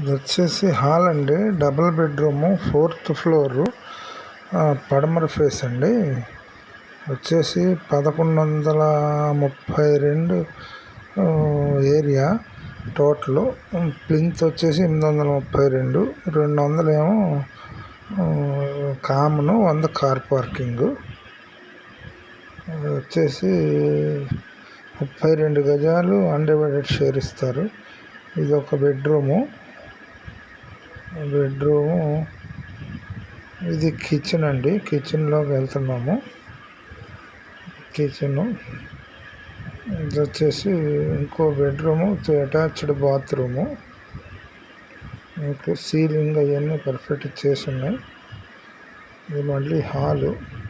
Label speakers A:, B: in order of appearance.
A: ఇది వచ్చేసి హాల్ అండి. Double bedroom fourth floor. పడమర ఫేస్ అండి. వచ్చేసి పదకొండు వందల ముప్పై రెండు ఏరియా టోటల్. ప్లింత్ వచ్చేసి ఎనిమిది వందల ముప్పై రెండు రెండు వందలేమో కామను వంద కార్ పార్కింగు. వచ్చేసి ముప్పై రెండు గజాలు అన్డివైడెడ్ షేర్ ఇస్తారు. ఇది ఒక బెడ్రూము. బెడ్రూము. ఇది కిచెన్ అండి. కిచెన్లోకి వెళ్తున్నాము. కిచెను. ఇది వచ్చేసి ఇంకో బెడ్రూము అటాచ్డ్ బాత్రూము. ఇంకో సీలింగ్ అవన్నీ పర్ఫెక్ట్ చేసి ఉన్నాయి. ఇది మళ్ళీ హాలు.